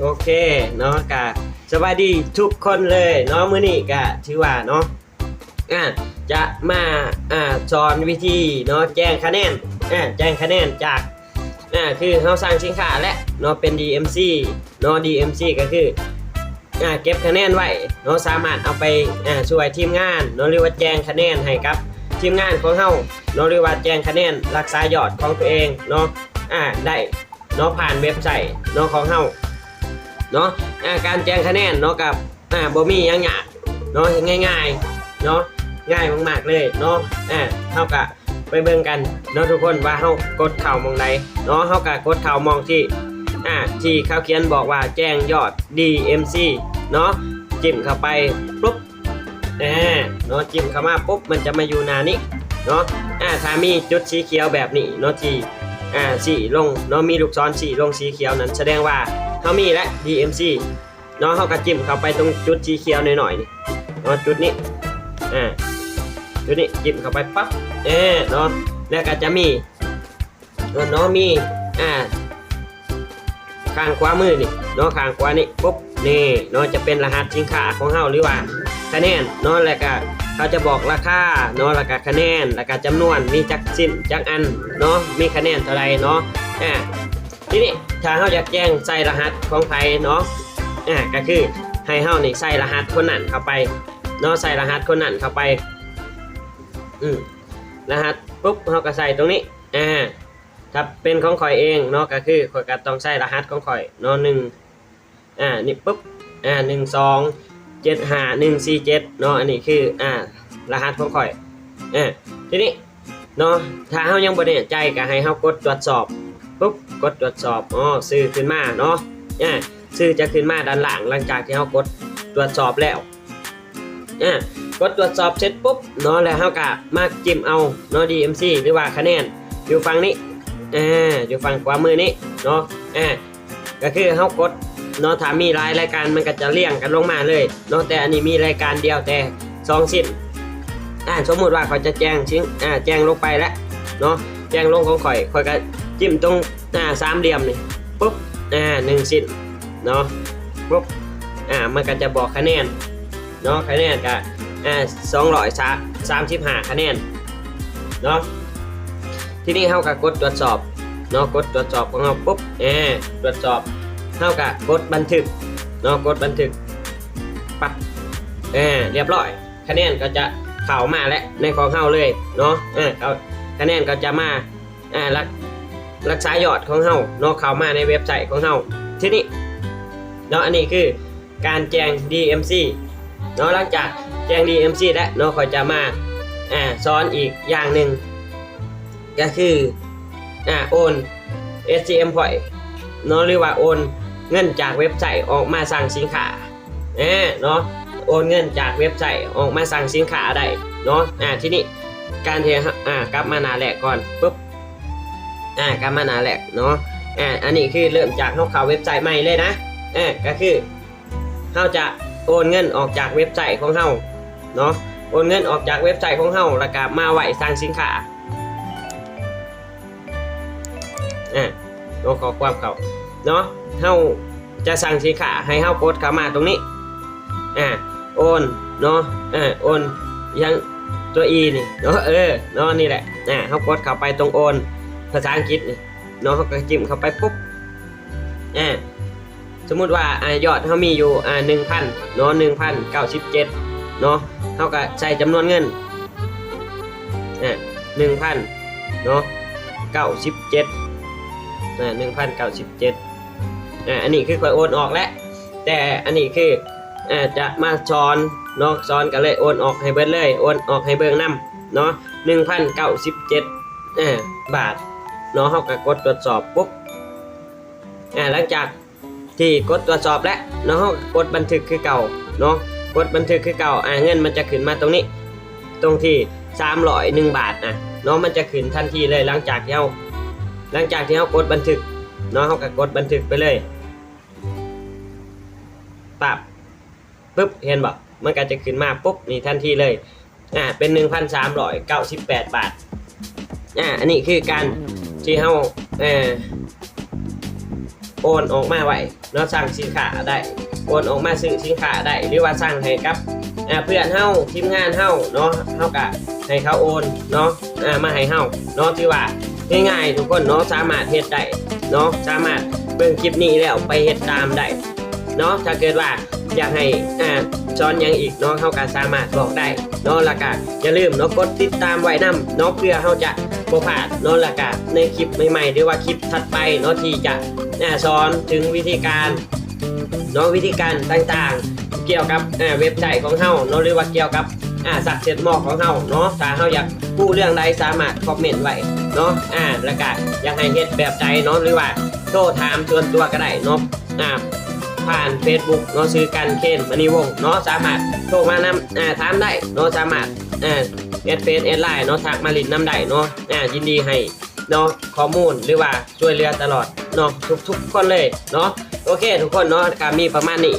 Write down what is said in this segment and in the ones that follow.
โอเคเนาะกะสวัสดีทุกคนเลยเนาะมื้อนี้กะถือว่าเนาะอ่าจะมาอ่าสอนวิธีเนาะแจ้งคะแนนอ่าแจ้งคะแนนจากอ่าคือเฮาสร้างสินค้าและเนาะเป็น DMC เนาะ DMC ก็คืออ่าเก็บคะแนนไว้เนาะสามารถเอาไปอ่าช่วยทีมงานเนาะหรือว่าแจ้งคะแนนให้กับทีมงานของเฮาเนาะหรือว่าแจ้งคะแนนรักษายอดของตัวเองเนาะอ่าได้เนาะผ่านเว็บไซต์เนาะของเฮา เนาะการแจ้งคะแนนเนาะกับอ่าบ่มียังยากเนาะง่ายๆเนาะง่ายมากๆเลยเนาะอ่าเฮากะไปเบิ่งกันเนาะทุกคนว่าเฮากดเข่ามองใดเนาะเฮากะกดเข่ามองที่อ่าที่เขาเขียนบอกว่าแจ้งยอด DMC เนาะจิ้มเข้าไปปุ๊บอ่าเนาะจิ้มเข้ามาปุ๊บมันจะมาอยู่หน้านี้เนาะอ่าถ้ามีจุดสีเขียวแบบนี้เนาะที่ อ่าสีลงเนาะมีลูกศรสีลงสีเขียวนั้นแสดงว่าเขามีและ DMC เนาะเขากระจิ้มเข้าไปตรงจุดสีเขียวหน่อยๆนี่เนาะจุดนี้อ่าจุดนี้จิ้มเข้าไปปั๊บเออเนาะแล้วก็จะมีเนาะมีอ่าข้างขวามือนี่เนาะข้างขวานี่ปุ๊บนี่เนาะจะเป็นรหัสสินค้าของเฮาหรือว่าคะแนนเนาะแล้วก็ เขาจะบอกราคาเนาะแล้วก็คะแนนแล้วก็จำนวนมีจักสิ้นจักอันเนาะมีคะแนนเท่าไรเนาะอ่าทีนี้ถ้าเราอยากแจ้งใส่รหัสของใครเนาะอ่าก็คือให้เฮานี่ใส่รหัสคนนั้นเข้าไปเนาะใส่รหัสคนนั้นเข้าไปอืมรหัสปุ๊บเฮาก็ใส่ตรงนี้อ่าถ้าเป็นของข่อยเองเนาะก็คือข่อยก็ต้องใส่รหัสของข่อยเนาะหนึ่งอ่านี่ปุ๊บอ่าหนึ่งสองเจ็ดห้าหนึ่งสี่เจ็ดเนาะอันนี้คืออ่า รหัสของข่อยอ่าทีนี้เนาะถ้าเฮายังบ่แน่ใจก็ให้เฮากดตรวจสอบปุ๊บกดตรวจสอบอ๋อซื้อขึ้นมาเนาะอ่าซื้อจะขึ้นมาด้านหลังหลังจากที่เรากดตรวจสอบแล้วอ่ากดตรวจสอบเสร็จปุ๊บเนาะแล้วเราก็มาจิ้มเอาเนาะ DMC หรือว่าคะแนนอยู่ฝั่งนี้อ่าอยู่ฝั่งขวามือนี้เนาะอ่าก็คือเรากดเนาะถ้ามีรายรายการมันก็จะเรียงกันลงมาเลยเนาะแต่อันนี้มีรายการเดียวแต่สองสิ้น อ่าสมมุติว่าเขาจะแจ้งชิ้นอ่าแจ้งลงไปแล้วเนาะแจ้งลงของข่อยข่อยก็จิ้มตรงอ่าสามเหลี่ยมนี่ปุ๊บอ่าหนึ่งสิ้นเนาะปุ๊บอ่ามันก็จะบอกคะแนนเนาะคะแนนก็อ่าสองร้อยสามสิบห้าคะแนนเนาะทีนี้เขาก็กดตรวจสอบเนาะกดตรวจสอบของเราปุ๊บอ่าตรวจสอบเขาก็กดบันทึกเนาะกดบันทึกปั๊บอ่าเรียบร้อย คะแนนก็จะ เข้ามาแล้วในของเขาเลยเนาะอ่าเอาคะแนนก็จะมาอ่ารักรักษายอดของเฮาเนาะเข้ามาในเว็บไซต์ของเฮาทีนี้เนาะอันนี้คือการแจง DMC เนาะหลังจากแจง DMC แล้วเนาะคอยจะมาอ่าสอนอีกอย่างหนึ่งก็คืออ่าโอน SCM point เนาะหรือว่าโอนเงินจากเว็บไซต์ออกมาสั่งสินค้าเนาะ โอนเงินจากเว็บไซต์ออกมาสั่งสินค้าได้เนาะอ่าที่นี้การเทอ่ากลับมาหน้าแรกก่อนปุ๊บอ่ากลับมาหนาแหละเนาะอ่าอันนี้คือเริ่มจากเขาเขาเว็บไซต์ใหม่เลยนะอ่าก็คือเขาจะโอนเงินออกจากเว็บไซต์ของเขาเนาะโอนเงินออกจากเว็บไซต์ของเขาแล้วก็มาไหวสร้างสินค้าอ่าเนาะขอความเขาเนาะเขาจะสั่งสินค้าให้เขากดเข้ามาตรงนี้อ่า โอนเนาะอ่าโอนยังตัว e นี่เนาะเออเนาะนี่แหละอ่าเขากดเข้าไปตรงโอน ภาษาอังกฤษนี่เนาะเขาก็จิ้มเข้าไปปุ๊บอ่าสมมุติว่าอ่ายอดเขามีอยู่อ่าหนึ่งพันเนาะหนึ่งพันเก้าสิบเจ็ดเนาะเขาก็ใส่จำนวนเงินอ่าหนึ่งพันเนาะเก้าสิบเจ็ดอ่าหนึ่งพันเก้าสิบเจ็ดอ่าอันนี้คือคอยโอนออกแล้วแต่อันนี้คือ จะมาซ้อนเนาะซ้อนกันเลยโอนออกให้เบิ้เลยโอนออกให้เบิ้งนํเนาะหนึ่งพันเก้าสิบเจ็ดบาทเนาะเขาก็กดตรวจสอบปุ๊บอ่าหลังจากที่กดตรวจสอบแล้วเนาะเขาก็กดบันทึกคือเก่าเนาะกดบันทึกคือเก่าอ่าเงินมันจะขึ้นมาตรงนี้ ตรงที่สามร้อยหนึ่งบาทอะเนาะมันจะขึ้นทันทีเลยหลังจากที่เขาหลังจากที่เขากดบันทึกเนาะเขาก็กดบันทึกไปเลยปับ ปุ๊บเห็นบ่มันก็จะขึ้นมาปุ๊บนี่ทันทีเลยอ่าเป็นหนึ่งพันสามร้อยเก้าสิบแปดบาทอ่าอันนี้คือการที่เฮาเอ่อโอนออกมาไว้เนาะสั่งสินค้าได้โอนออกมาซื้อสินค้าได้หรือว่าสั่งให้กับอ่าเพื่อนเฮาทีมงานเฮาเนาะเฮาก็ให้เขาโอนเนาะอ่ามาให้เฮาเนาะที่ว่าง่ายๆทุกคนเนาะสามารถเฮ็ดได้เนาะสามารถเบิ่งคลิปนี้แล้วไปเฮ็ดตามได้เนาะถ้าเกิดว่า อยากให้อ่าสอนยังอีกเนาะเฮาก็สามารถบอกได้เนาะแล้วก็อย่าลืมเนาะกดติดตามไว้นํเนาะเพื่อเฮาจะบ่พลาดเนาะแล้วก็ในคลิปใหม่ๆหรือว่าคลิปถัดไปเนาะที่จะอ่าสอนถึงวิธีการเนาะวิธีการต่างๆ เกี่ยวกับอ่าเว็บไซต์ของเฮาเนาะหรือว่าเกี่ยวกับอ่าสักเซตหมอกของเฮาเนาะถ้าเฮาอยากพูดเรื่องใดสามารถคอมเมนต์ไว้เนาะอ่าแล้วก็อยากให้เฮ็ดแบบใจเนาะหรือว่าโทรถามส่วนตัวก็ได้เนาะอ่า ผ่าน Facebook เนาะซื้อกันเคนมณีวงเนาะสามารถโทรมานำอ่าถามได้เนาะสามารถอ่าแอดเฟซแอดไลน์เนาะทักมาลินนำได้เนาะอ่ายินดีให้เนาะข้อมูลหรือว่าช่วยเหลือตลอดเนาะทุกๆคนเลยเนาะโอเค ทุกคนเนาะการมีประมาณนี้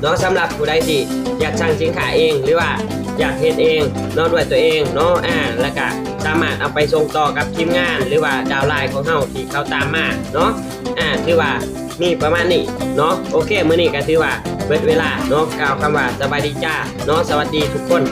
เนาะสำหรับผู้ใดที่อยากสั่งสินค้าเองหรือว่าอยากเฮ็ดเองเนาะด้วยตัวเองเนาะอ่าแล้วก็สามารถเอาไปส่งต่อกับทีมงาน หรือว่าดาวไลน์ของเฮาที่เขาตามมาเนาะอ่าถือว่า มีประมาณนี้เนาะโอเค มื้อนี้ก็ถือว่าเบิดเวลาเนาะกล่าวคำว่าสบายดีจ้าเนาะสวัสดีทุกคน